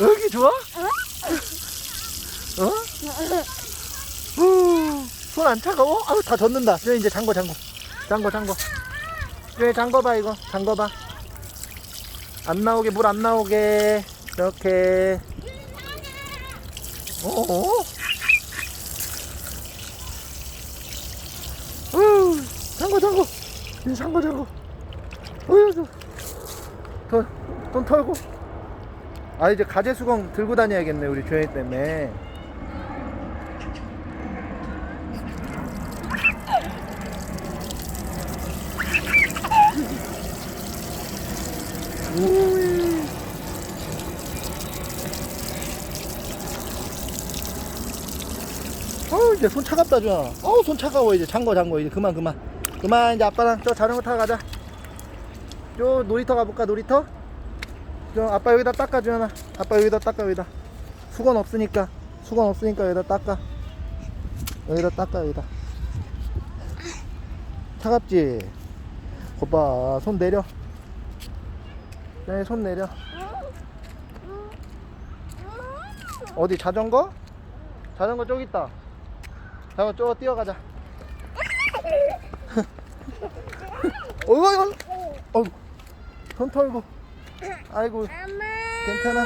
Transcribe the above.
여기 좋아? 어? 손 안 차가워? 아우 다 젖는다. 저 이제 잠궈 잠궈. 잠궈 잠궈. 저 잠궈봐 이거. 잠궈봐. 안 나오게 물 안 나오게 이렇게. 어? 어? 잠궈 잠궈. 이제 잠궈 잠궈. 어휴 돈, 돈 털고. 아 이제 가재 수건 들고 다녀야겠네 우리 조연이 때문에. 이제 손 차갑다 주아 어우 손 차가워 이제 잠궈 잠궈 이제 그만 그만 그만 이제 아빠랑 저 자전거 타고 가자 저 놀이터 가볼까 놀이터? 저 아빠 여기다 닦아 주연아. 아빠 여기다 닦아 여기다. 수건 없으니까 수건 없으니까 여기다 닦아. 여기다 닦아 여기다. 차갑지? 거봐 손 내려. 네 손 내려. 어디 자전거? 자전거 저기 있다. 자전거 저거 뛰어가자. 어이구 어이구 손 털고 아이고. 괜찮아